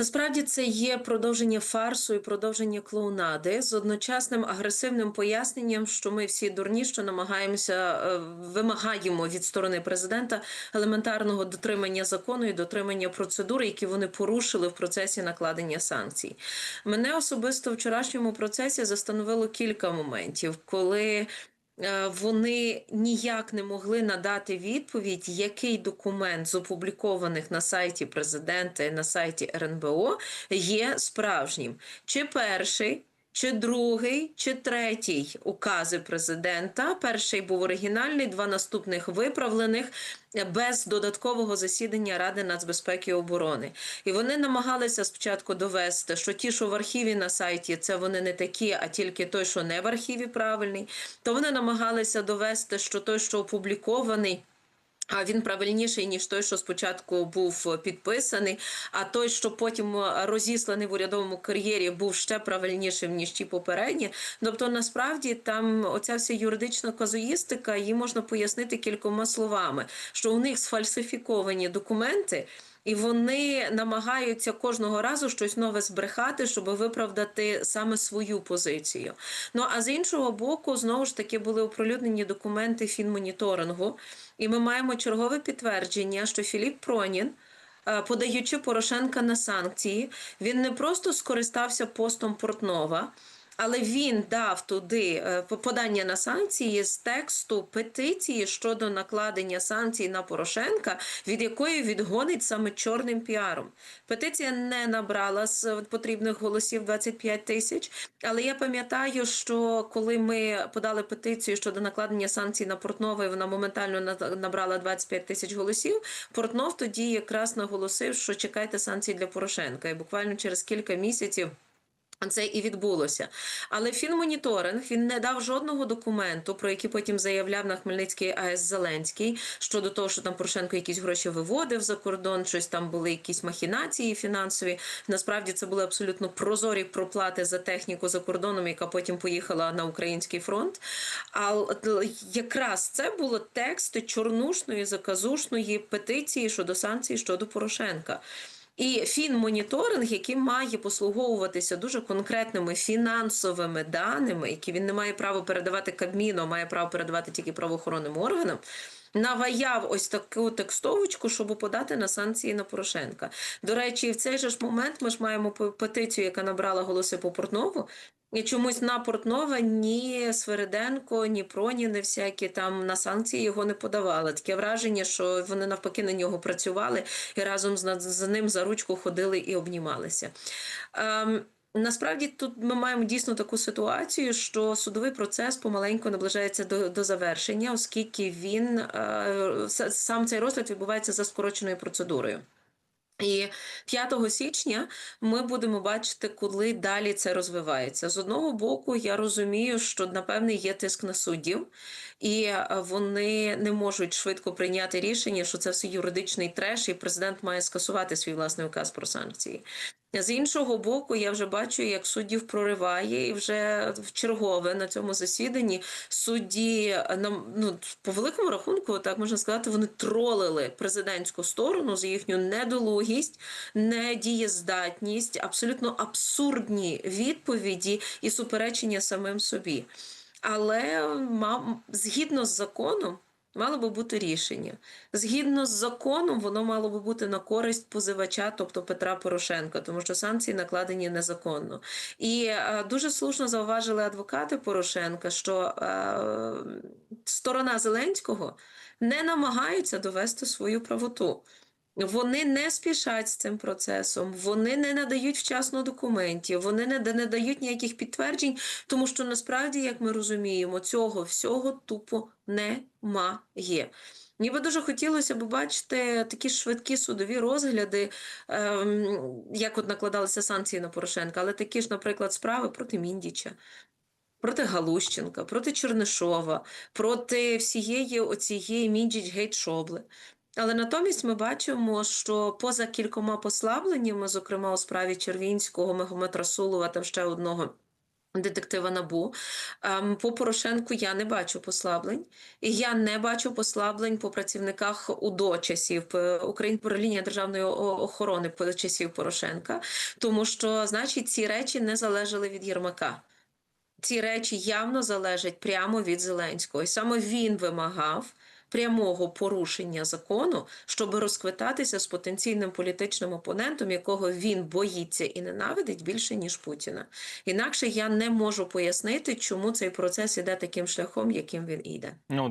Насправді це є продовження фарсу і продовження клоунади з одночасним агресивним поясненням, що ми всі дурні, що намагаємося е, вимагаємо від сторони президента елементарного дотримання закону і дотримання процедур, які вони порушили в процесі накладення санкцій. Мене особисто в вчорашньому процесі застановило кілька моментів, коли вони ніяк не могли надати відповідь, який документ з опублікованих на сайті президента і на сайті РНБО є справжнім. Чи перший, чи другий, чи третій укази президента. Перший був оригінальний, два наступних виправлених е, без додаткового засідання Ради нацбезпеки і оборони. І вони намагалися спочатку довести, що ті, що в архіві на сайті, це вони не такі, а тільки той, що не в архіві правильний. То вони намагалися довести, що той, що опублікований. Він правильніший ніж той, що спочатку був підписаний. А той, що потім розісланий в урядовому кар'єрі, був ще правильнішим ніж ті попередні. Тобто, насправді там оця вся юридична казуїстика її можна пояснити кількома словами, що у них сфальсифіковані документи. І вони намагаються кожного разу щось нове збрехати, щоб виправдати саме свою позицію. Ну а з іншого боку, знову ж таки були оприлюднені документи фінмоніторингу, і ми маємо чергове підтвердження, що Філіп Пронін. е, Подаючи Порошенка на санкції, він не просто скористався постом Портнова, але він дав туди е, подання на санкції з тексту петиції щодо накладення санкцій на Порошенка, від якої відгонить саме чорним піаром. Петиція не набрала з потрібних голосів 25 тисяч. Але я пам'ятаю, що коли ми подали петицію щодо накладення санкцій на Портнова, і вона моментально на- набрала 25 тисяч голосів. Портнов тоді якраз наголосив, що чекайте санкцій для Порошенка, і буквально через кілька місяців. Це і відбулося. Але фінмоніторинг він не дав жодного документу, про який потім заявляв на Хмельницький АЕС Зеленський щодо того, що там Порошенко якісь гроші виводив за кордон, щось там були якісь махінації фінансові. Насправді це були абсолютно прозорі проплати за техніку за кордоном, яка потім поїхала на український фронт. А якраз це було тексти чорнушної заказушної петиції щодо санкцій щодо Порошенка. І фінмоніторинг, який має послуговуватися дуже конкретними фінансовими даними, які він не має права передавати Кабміну, а має право передавати тільки правоохоронним органам. Наваяв ось таку текстовочку, щоб подати на санкції на Порошенка. До речі, в цей же ж момент ми ж маємо петицію, яка набрала голоси по Портнову. І чомусь на Портнова ні Свериденко, ні Проніни всякі там на санкції його не подавали. Таке враження, що вони навпаки на нього працювали і разом з, ним за ручку ходили і обнімалися. Ем, Насправді тут ми маємо дійсно таку ситуацію, що судовий процес помаленьку наближається до, до завершення, оскільки він е, сам цей розгляд відбувається за скороченою процедурою. І 5 січня ми будемо бачити, коли далі це розвивається. З одного боку, я розумію, що напевне є тиск на суддів, і е, вони не можуть швидко прийняти рішення, що це все юридичний треш, і президент має скасувати свій власний указ про санкції. З іншого боку, я вже бачу, як суддів прориває, і вже в чергове на цьому засіданні судді е, ну по великому рахунку, так можна сказати, вони тролили президентську сторону за їхню недолугість, недієздатність, абсолютно абсурдні відповіді і суперечення самим собі. Але згідно з законом. Мало би бути рішення. Згідно з законом, воно мало би бути на користь позивача, тобто Петра Порошенка, тому що санкції накладені незаконно. І е, дуже слушно зауважили адвокати Порошенка, що е, сторона Зеленського не намагається довести свою правоту. Вони не спішать з цим процесом, вони не надають вчасно документів, вони не, дають ніяких підтверджень, тому що насправді, як ми розуміємо, цього всього тупо немає. Мені дуже хотілося б бачити такі швидкі судові розгляди, ем, як от накладалися санкції на Порошенка, але такі ж, наприклад, справи проти Міндіча. Проти Галущенка, проти Чернишова, проти всієї оцієї Міндіч Гейт Шобли. Але натомість ми бачимо, що поза кількома послабленнями, зокрема у справі Червінського, Мегомед Расулова та ще одного детектива НАБУ. Ем, По Порошенку я не бачу послаблень. І я не бачу послаблень по працівниках УДО часів е, Української державної охорони часів Порошенка, тому що, значить, ці речі не залежали від Єрмака. Ці речі явно залежать прямо від Зеленського. І саме він вимагав прямого порушення закону, щоб розквитатися з потенційним політичним опонентом, якого він боїться і ненавидить більше ніж Путіна. Інакше я не можу пояснити, чому цей процес іде таким шляхом, яким він іде. Ну,